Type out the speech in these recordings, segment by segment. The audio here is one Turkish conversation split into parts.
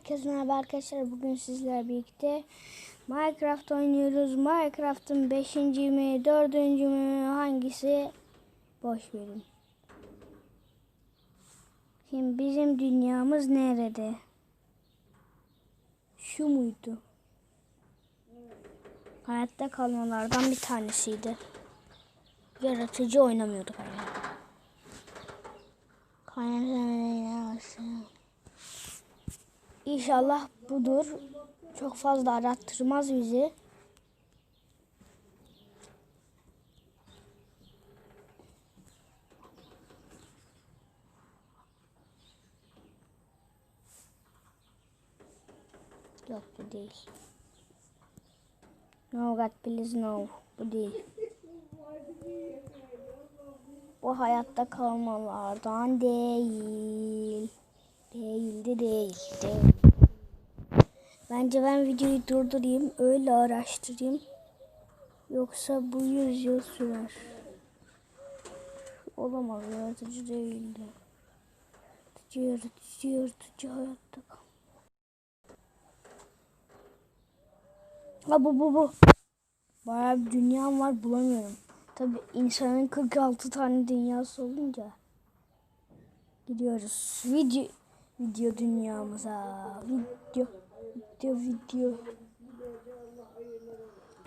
Herkese merhaba arkadaşlar. Bugün sizlerle birlikte Minecraft oynuyoruz. Minecraft'ın 5. mi 4. mü hangisi boş verin. Şimdi bizim dünyamız nerede? Şu muydu? Hayatta kalmalardan bir tanesiydi. Yaratıcı oynamıyorduk hala. İnşallah budur. Çok fazla arattırmaz bizi. Yok bu değil. No God please no. Bu değil. Bu hayatta kalmalardan değil. Değildi değil. Değil. Bence ben videoyu durdurayım. Öyle araştırayım. Yoksa bu yüz sürer. Olamaz yaratıcı değildi. Yaratıcı yaratıcı yaratıcı hayatta. Ha bu bu bu. Bayağı bir dünyam var bulamıyorum. Tabi insanın 46 tane dünyası olunca gidiyoruz. Video video dünyamıza. Video video video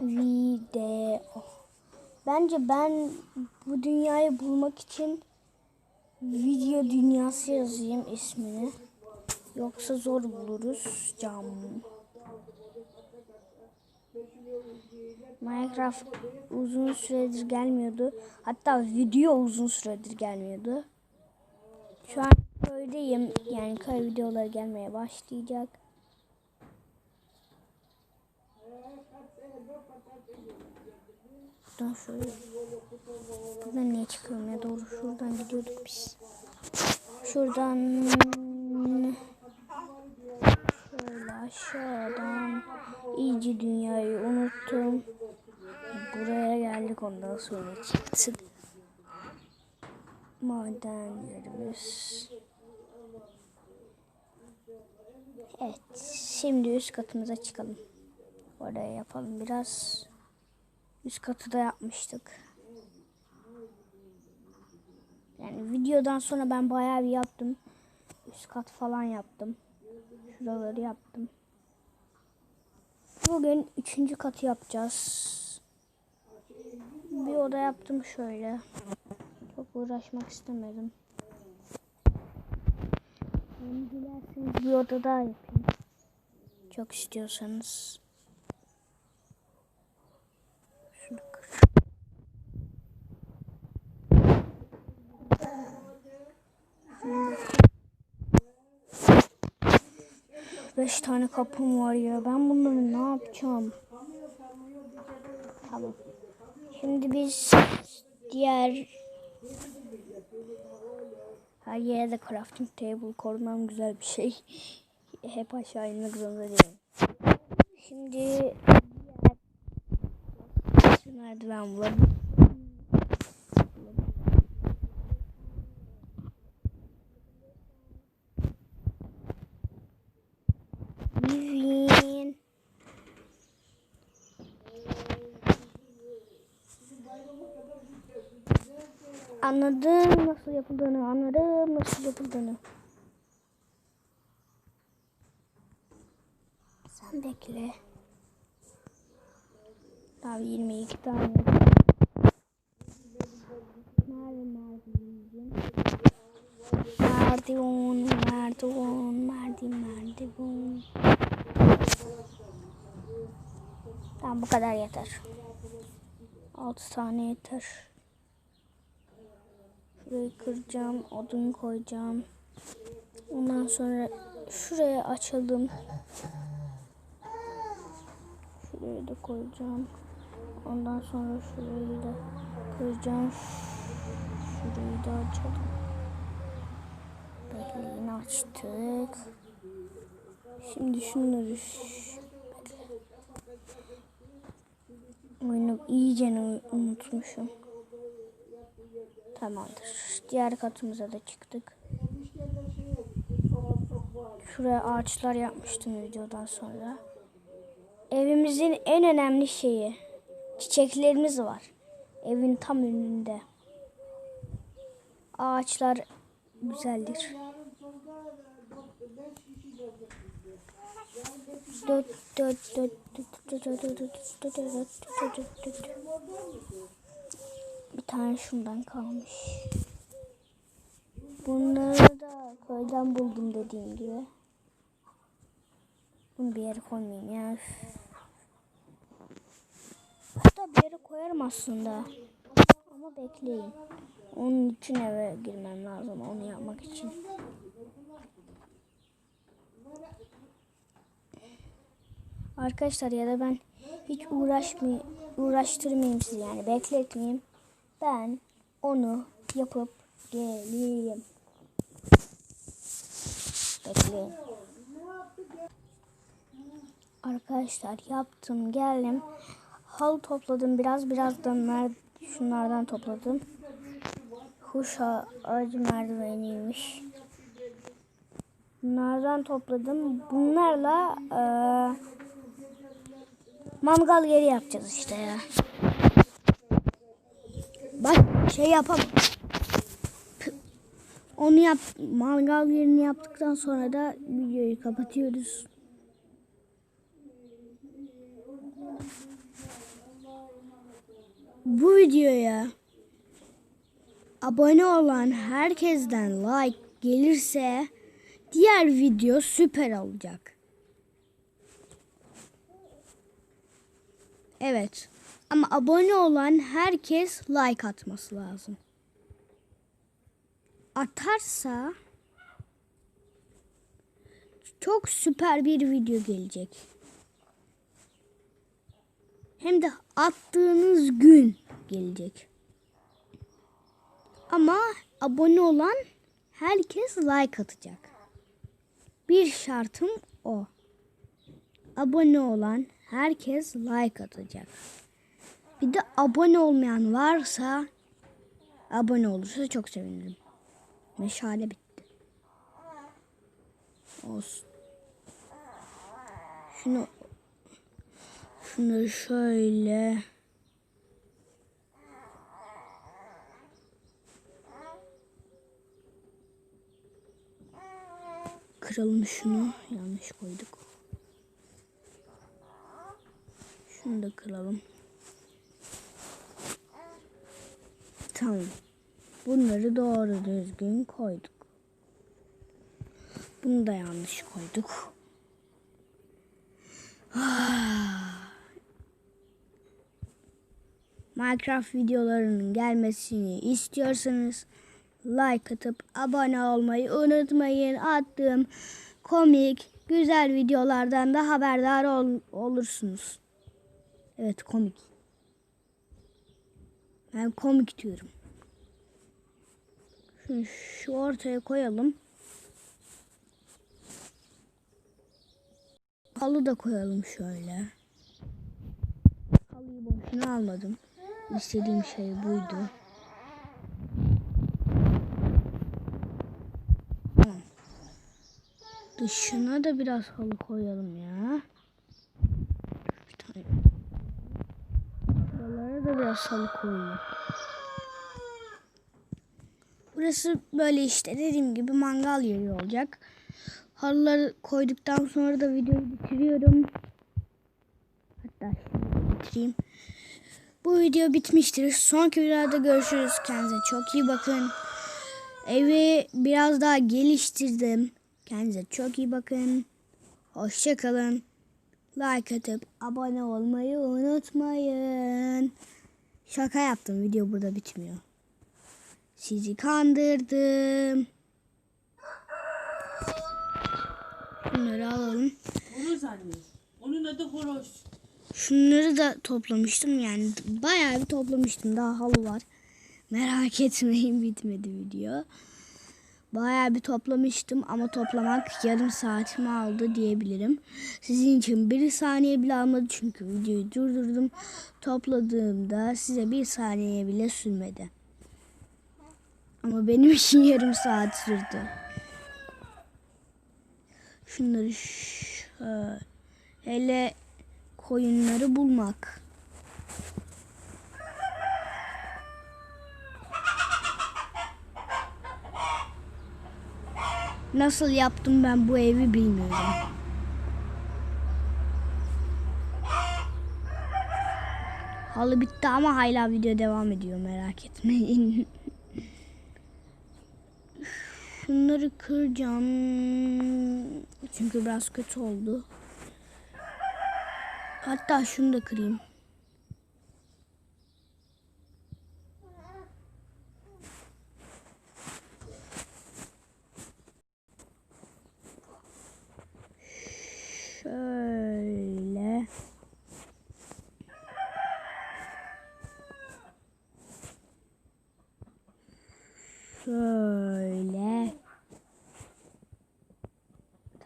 video. Bence ben bu dünyayı bulmak için video dünyası yazayım ismini. Yoksa zor buluruz. Cam. Minecraft uzun süredir gelmiyordu. Hatta video uzun süredir gelmiyordu. Şu an köydeyim. Yani köy videoları gelmeye başlayacak. Buradan şöyle. Buradan niye çıkıyorum ya doğru şuradan gidiyorduk biz. Şuradan şöyle aşağıdan iyice dünyayı unuttum. Buraya geldik ondan sonra çıktık. Maden yerimiz. Evet. Şimdi üst katımıza çıkalım. Oraya yapalım biraz. Üst katı da yapmıştık. Yani videodan sonra ben bayağı bir yaptım. Üst kat falan yaptım. Şuraları yaptım. Bugün üçüncü katı yapacağız. Bir oda yaptım şöyle. Uğraşmak istemedim. Yani dilerseniz bir oda daha yapayım. Çok istiyorsanız. Şunu kır. Beş tane kapım var ya. Ben bunları ne yapacağım? Tamam. Şimdi biz diğer her yere de crafting table koymam güzel bir şey. Hep aşağı inmek zorunda değilim. Şimdi merdiven bulalım. Anladım nasıl yapıldığını, anladım nasıl yapıldığını. Sen bekle. Daha 22 tane. Nerede merdiven? Merdiven, merdiven, merdiven, merdiven. Tamam bu kadar yeter. 6 tane yeter. Şurayı kıracağım, odun koyacağım. Ondan sonra şuraya açalım. Şurayı da koyacağım. Ondan sonra şurayı da kıracağım. Şurayı da açalım. Yine açtık. Şimdi şunları Oyunu iyice unutmuşum. Tamamdır. Diğer katımıza da çıktık. Şuraya ağaçlar yapmıştım videodan sonra. Evimizin en önemli şeyi. Çiçeklerimiz var. Evin tam önünde. Ağaçlar güzeldir. Bir tane şundan kalmış. Bunları da köyden buldum dediğim gibi. Bunu bir yere koymayayım ya. Hatta bir yere koyarım aslında. Ama bekleyin. Onun için eve girmem lazım onu yapmak için. Arkadaşlar ya da ben hiç uğraşmayayım, uğraştırmayayım sizi yani bekletmeyeyim. Ben onu yapıp geleyim. Bekleyin. Arkadaşlar yaptım geldim. Halı topladım biraz birazdan mer şunlardan topladım. Kuş a- ağacı merdiveniymiş. Bunlardan topladım. Bunlarla eee, mangal yeri yapacağız işte ya. Şey yapamam. Onu yap mangal yerini yaptıktan sonra da videoyu kapatıyoruz. Bu videoya abone olan herkesten like gelirse diğer video süper olacak. Evet. Ama abone olan herkes like atması lazım. Atarsa çok süper bir video gelecek. Hem de attığınız gün gelecek. Ama abone olan herkes like atacak. Bir şartım o. Abone olan herkes like atacak. Bir de abone olmayan varsa abone olursa çok sevinirim. Meşale bitti. Olsun. Şunu şunu şöyle kıralım şunu. Yanlış koyduk. Şunu da kıralım. Tamam. Bunları doğru düzgün koyduk. Bunu da yanlış koyduk. Minecraft videolarının gelmesini istiyorsanız like atıp abone olmayı unutmayın. Attığım komik, güzel videolardan da haberdar ol- olursunuz. Evet komik. Ben komik diyorum. Şunu şu ortaya koyalım. Halı da koyalım şöyle. Halıyı boşuna almadım. İstediğim şey buydu. Dışına da biraz halı koyalım ya. Bir tane. Buralara da biraz halı koyalım. Burası böyle işte dediğim gibi mangal yeri olacak. Halıları koyduktan sonra da videoyu bitiriyorum. Hatta şimdi bitireyim. Bu video bitmiştir. Sonraki videoda görüşürüz. Kendinize çok iyi bakın. Evi biraz daha geliştirdim. Kendinize çok iyi bakın. Hoşçakalın. Like atıp abone olmayı unutmayın. Şaka yaptım. Video burada bitmiyor. Sizi kandırdım. Bunları alalım. Horoz anne. Onun adı horoz. Şunları da toplamıştım yani bayağı bir toplamıştım. Daha halı var. Merak etmeyin bitmedi video. Bayağı bir toplamıştım ama toplamak yarım saatimi aldı diyebilirim. Sizin için bir saniye bile almadı çünkü videoyu durdurdum. Topladığımda size bir saniye bile sürmedi. Ama benim için yarım saat sürdü. Şunları şöyle hele koyunları bulmak. Nasıl yaptım ben bu evi bilmiyorum. Halı bitti ama hala video devam ediyor merak etmeyin. Şunları kıracağım. Çünkü biraz kötü oldu. Hatta şunu da kırayım. Şöyle. Şöyle.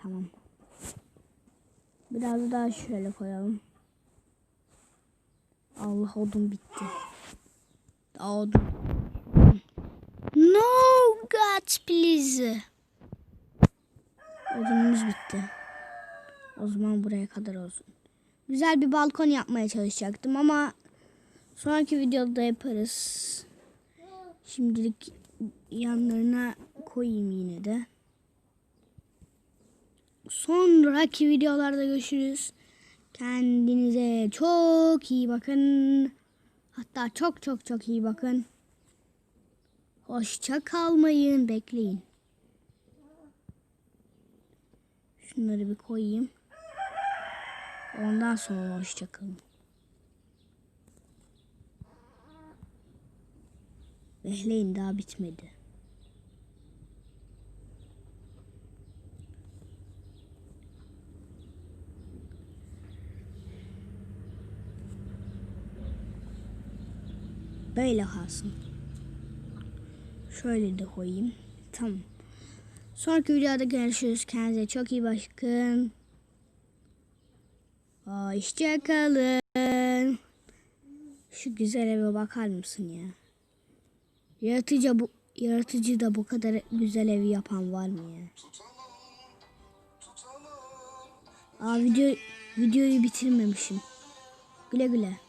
Tamam. Biraz daha şöyle koyalım. Allah odun bitti. Daha odun. No God please. Odunumuz bitti. O zaman buraya kadar olsun. Güzel bir balkon yapmaya çalışacaktım ama sonraki videoda yaparız. Şimdilik yanlarına koyayım yine de. Sonraki videolarda görüşürüz. Kendinize çok iyi bakın. Hatta çok çok çok iyi bakın. Hoşça kalmayın. Bekleyin. Şunları bir koyayım. Ondan sonra hoşça kalın. Bekleyin daha bitmedi. Böyle kalsın. Şöyle de koyayım. Tamam. Sonraki videoda görüşürüz. Kendinize çok iyi bakın. Hoşçakalın. Şu güzel eve bakar mısın ya? Yaratıcı bu yaratıcı da bu kadar güzel evi yapan var mı ya? Aa video videoyu bitirmemişim. Güle güle.